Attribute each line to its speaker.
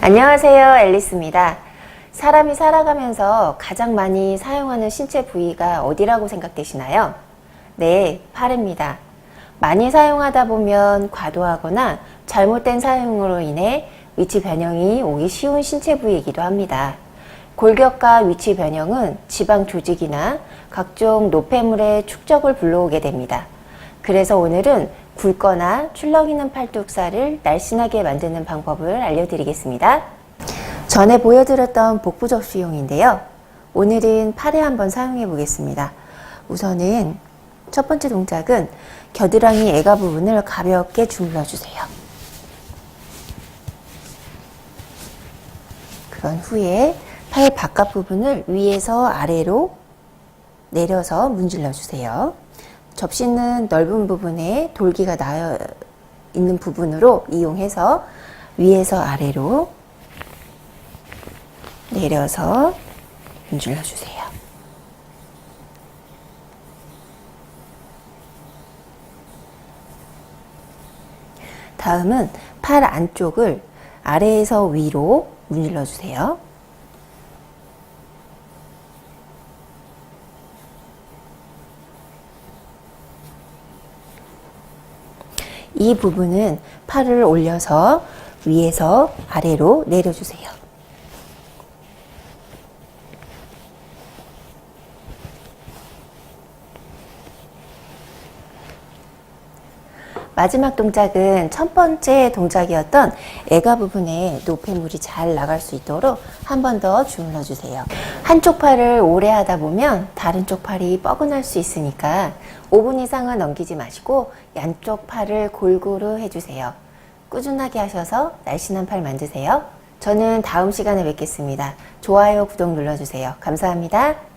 Speaker 1: 안녕하세요. 앨리스입니다. 사람이 살아가면서 가장 많이 사용하는 신체 부위가 어디라고 생각되시나요? 네, 팔입니다. 많이 사용하다 보면 과도하거나 잘못된 사용으로 인해 위치 변형이 오기 쉬운 신체 부위이기도 합니다. 골격과 위치 변형은 지방 조직이나 각종 노폐물의 축적을 불러오게 됩니다. 그래서 오늘은 굵거나 출렁이는 팔뚝살을 날씬하게 만드는 방법을 알려드리겠습니다. 전에 보여드렸던 복부 접시용인데요. 오늘은 팔에 한번 사용해 보겠습니다. 우선은 첫 번째 동작은 겨드랑이 애가 부분을 가볍게 주물러 주세요. 그런 후에 팔 바깥 부분을 위에서 아래로 내려서 문질러 주세요. 접시는 넓은 부분에 돌기가 나 있는 부분으로 이용해서 위에서 아래로 내려서 문질러 주세요. 다음은 팔 안쪽을 아래에서 위로 문질러 주세요. 이 부분은 팔을 올려서 위에서 아래로 내려주세요. 마지막 동작은 첫 번째 동작이었던 애가 부분에 노폐물이 잘 나갈 수 있도록 한 번 더 주물러 주세요. 한쪽 팔을 오래 하다 보면 다른 쪽 팔이 뻐근할 수 있으니까 5분 이상은 넘기지 마시고 양쪽 팔을 골고루 해주세요. 꾸준하게 하셔서 날씬한 팔 만드세요. 저는 다음 시간에 뵙겠습니다. 좋아요, 구독 눌러주세요. 감사합니다.